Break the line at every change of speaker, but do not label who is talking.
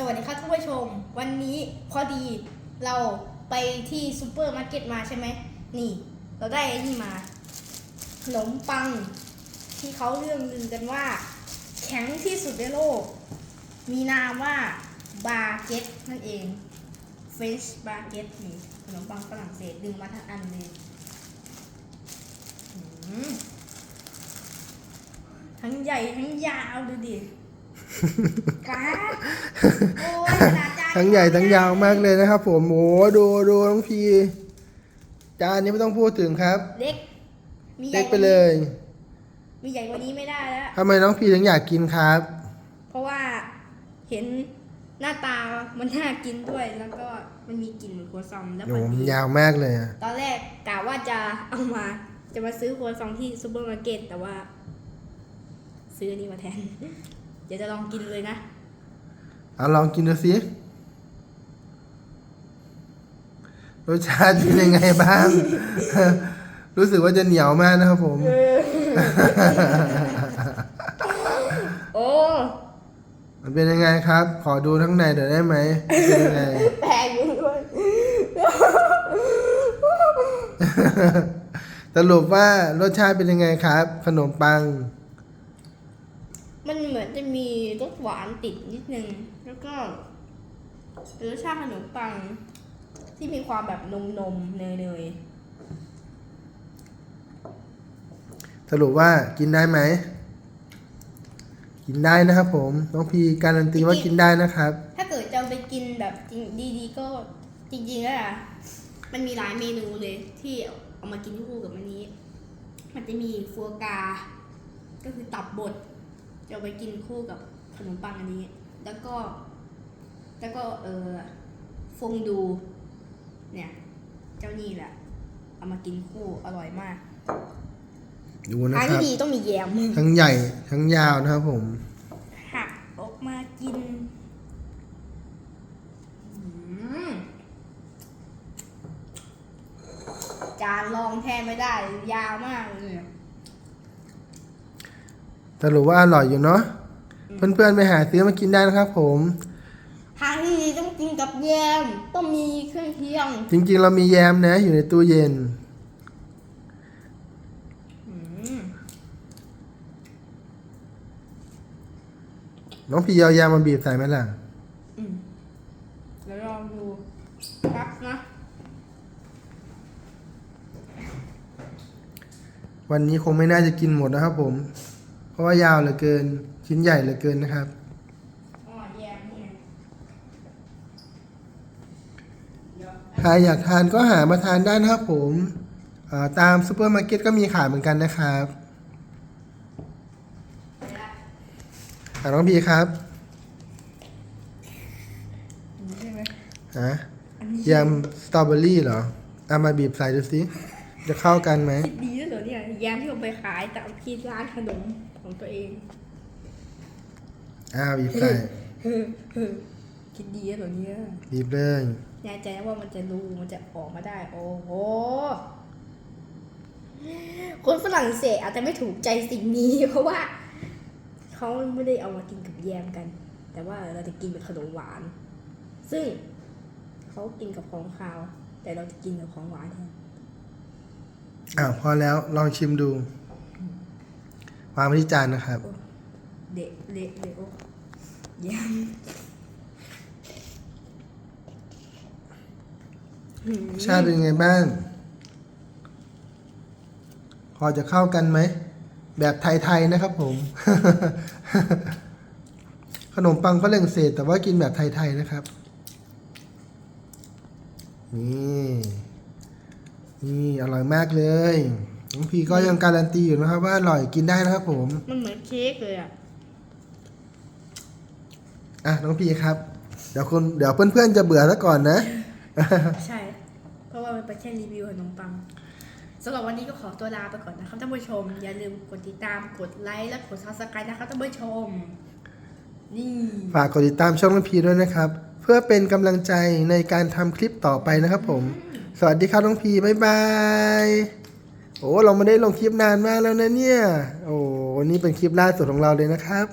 สวัสดีครับท่านผู้ชม วันนี้พอดีเราไปที่ซูเปอร์มาร์เก็ตมาใช่ไหมนี่ เราได้ไอ้นี่มาขนมปังที่เขาเรื่องลือกันว่า แข็งที่สุดในโลก มีนามว่าบาเก็ตนั่นเองเฟรนช์บาเก็ตนี่ขนมปังฝรั่งเศสดึงมาทั้งอันเลยทั้งใหญ่ทั้งยาวดูดิ ป้าโอ้ยขนาดจาน
ทั้งใหญ่ทั้งยาวมากเลยนะครับ ผมโอ้ดูดูน้องพีจานนี้ไม่ต้องพูดถึงครับ
เล็ก มีใหญ่
เล็กไปเลย
มีใหญ่กว่านี้ไม่ได้แล้ว
ทำไมน้องพีถึงอยากกินครับ
เพราะว่าเห็นหน้าตามันน่ากินด้วย แล้วก็มันมีกลิ่นเหมือนครัวซองแล้ว
โอ้
พอ
มัน
ดี
ยาวมากเลยอะ
ตอนแรกกะว่าจะเอามา จะมาซื้อครัวซองที่ซูเปอร์มาร์เก็ตแต่ว่า ซื้ออันนี้มาแทน เดี๋ยวจะลองกินเลยนะ
เอาลองกินดูสิรสชาติเป็นยังไงบ้าง รู้สึกว่าจะเหนียวมากนะครับผม
โอ้
มันเป็นยังไงครับ ขอดูทั้างในหน่อยได้ไหมเป็นยังไง
แพงอยู่ด้วย
สรุปว่ารสชาติเป็นยังไงครับ ขนมปัง
มันเหมือนจะมีรสหวานติดนิดนึง แล้วก็เป็นรสชาติขนมปังที่มีความแบบนมนมๆเนยเนย
สรุปว่ากินได้ไหม กินได้นะครับผม น้องพีการันตีว่ากินได้นะครับ
ๆถ้าเกิดจะเอาไปกินแบบจริงดีๆ ก็จริงๆแล้วอะมันมีหลายเมนูเลยที่เอามากินคู่กับอันนี้ มันจะมีฟัวกราก็คือตับบด จะเอาไปกินคู่กับขนมปังอันนี้ แล้วก็ แล้วก็เออฟงดู เนี่ย เจ้านี่แหละ เอามากินคู่อร่อยมาก
ดูนะ
ทาง
ครั
ที่
บ
ดีต้องมีแยม
ทั้งใหญ่ทั้งยาวนะครับผม
หักออกมากินอืมจานรองแทนไม่ได้ ยาวมากเลย
สรุปว่าอร่อยอยู่เนาะเพื่อนๆไปหาซื้อมากินได้นะครับผม
ทางที่ดีต้องกินกับแยม ต้องมีเครื่องเคียง
จริงๆ เรามีแยมนะ อยู่ในตู้เย็น
อืม
น้องพีเอาแยมมาบีบใส่ไหมล่ะ
อืมแล้วลองดูครับนะ
วันนี้คงไม่น่าจะกินหมดนะครับผมเพ ราะว่ายาวเหลือเกิน ชิ้นใหญ่เหลือเกินนะครับ
อ๋อยมนี่ไงเดี๋ยว
ใครอยากทานก็หามาทานได้นะครับผมตามซูเปอร์มาร์เก็ตก็มีขายเหมือนกันนะครับ
เดี๋ยวละ
อ่าน้องพีครับ
อันนี้ใช่ไหม
ฮะ
อันนี้
ยำสตรอเบอรี่เหรอ เอามาบีบใส่ดูสิ จะเข้ากันไหม
ดีแล้วเหรอเนี่ยแยมที่ผมไปขายตามที่ร้านขนม ของตัวเอง
อ้าวบีบใส่
คิดดีแล้วเหรอเนี่ย
บีบเลย
แน่ใจนะว่ามันจะรูมันจะออกมาได้ โอ้โห คนฝรั่งเศสอาจจะไม่ถูกใจสิ่งนี้ เพราะว่าเขาไม่ได้เอามากินกับแยมกัน แต่ว่าเราจะกินเป็นขนมหวาน ซึ่งเขากินกับของคาว แต่เราจะกินกับของหวานแทน
อ้าวพอแล้วลองชิมดู วางไว้ที่จานนะครับ
เดะเละเละโอ้แยมอืม
รสชาติเป็นไงบ้าง พอจะเข้ากันไหม แบบไทยๆนะครับผม ขนมปังฝรั่งเศสแต่ว่ากินแบบไทยๆนะครับ นี่ นี่ อร่อยมากเลย น้องพีก็ยังการันตีอยู่นะครับ ว่าอร่อยกินได้นะครับผม
มันเหมือนเค้กเลยอะ
อะน้องพีครับ เดี๋ยวคนเดี๋ยวเพื่อนๆจะเบื่อซะก่อนนะ
ใช่ เพราะว่ามันเป็นแค่รีวิวขนมปังสำหรับวันนี้ก็ขอตัวลาไปก่อนนะครับท่านผู้ชม อย่าลืมกดติดตามกดไลค์และกดซับสไครต์นะครับท่านผู้ชม นี่
ฝากกดติดตามช่องน้องพีด้วยนะครับ เพื่อเป็นกำลังใจในการทำคลิปต่อไปนะครับผม สวัสดีครับน้องพีบ๊ายบาย โอ้เราไม่ได้ลงคลิปนานมากแล้วนะเนี่ย โอ้วันนี้เป็นคลิปล่าสุดของเราเลยนะครับ